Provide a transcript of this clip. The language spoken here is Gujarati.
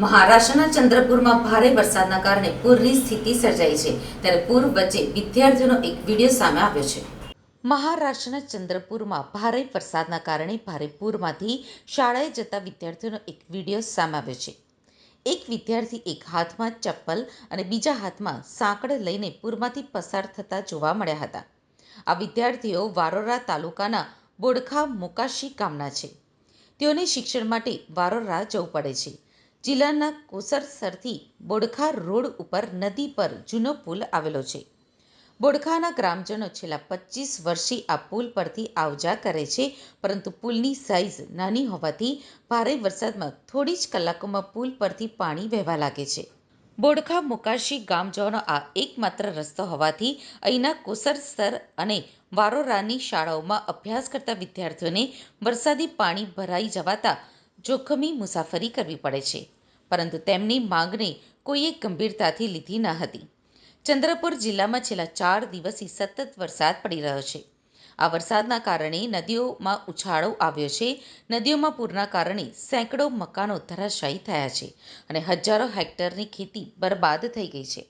મહારાષ્ટ્રના ચંદ્રપુરમાં ભારે વરસાદના કારણે પૂરની સ્થિતિ સર્જાઈ છે. ત્યારે પૂર વચ્ચે વિદ્યાર્થીઓનો એક વીડિયો સામે આવ્યો છે. મહારાષ્ટ્રના ચંદ્રપુરમાં ભારે વરસાદના કારણે ભારે પૂરમાંથી શાળાએ જતા વિદ્યાર્થીઓનો એક વીડિયો સામે આવ્યો છે. એક વિદ્યાર્થી એક હાથમાં ચપ્પલ અને બીજા હાથમાં સાંકળ લઈને પૂરમાંથી પસાર થતા જોવા મળ્યા હતા. આ વિદ્યાર્થીઓ વારોરા તાલુકાના બોડખા મોકાશી ગામના છે. તેઓને શિક્ષણ માટે વારોરા જવું પડે છે. જિલ્લાના કોસરસરથી બોડખા રોડ ઉપર નદી પર જૂનો પુલ આવેલો છે. બોડખાના ગ્રામજનો છેલ્લા પચીસ વર્ષથી આ પુલ પરથી આવજા કરે છે, પરંતુ પુલની સાઇઝ નાની હોવાથી ભારે વરસાદમાં થોડી જ કલાકોમાં પુલ પરથી પાણી વહેવા લાગે છે. બોડખા મુકાશી ગામ જવાનો આ એકમાત્ર રસ્તો હોવાથી અહીંના કોસરસર અને વારોરાની શાળાઓમાં અભ્યાસ કરતા વિદ્યાર્થીઓને વરસાદી પાણી ભરાઈ જવાતા જોખમી મુસાફરી કરવી પડે છે. પરંતુ તેમની માંગને કોઈએ ગંભીરતાથી લીધી ન હતી. ચંદ્રપુર જિલ્લામાં છેલ્લા ચાર દિવસથી સતત વરસાદ પડી રહ્યો છે. આ વરસાદના કારણે નદીઓમાં ઉછાળો આવ્યો છે. નદીઓમાં પૂરના કારણે સેંકડો મકાનો ધરાશાયી થયા છે અને હજારો હેક્ટરની ખેતી બરબાદ થઈ ગઈ છે.